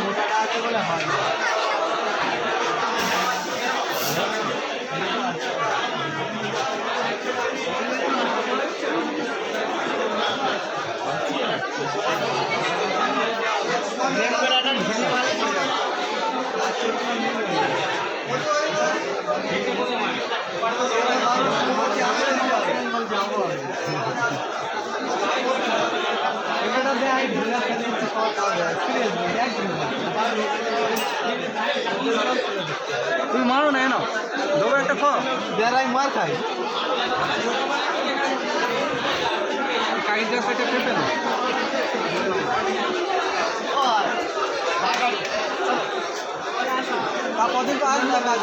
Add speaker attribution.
Speaker 1: মোটাটা আছে বলে হয় ঢেলে মারে
Speaker 2: তুমি মারো না এনো দেবো একটা খ।
Speaker 1: বেড়াই মার খাই।
Speaker 2: কাগজ গাছ একটা পেপে না
Speaker 1: কদিন তো আজ না কাজ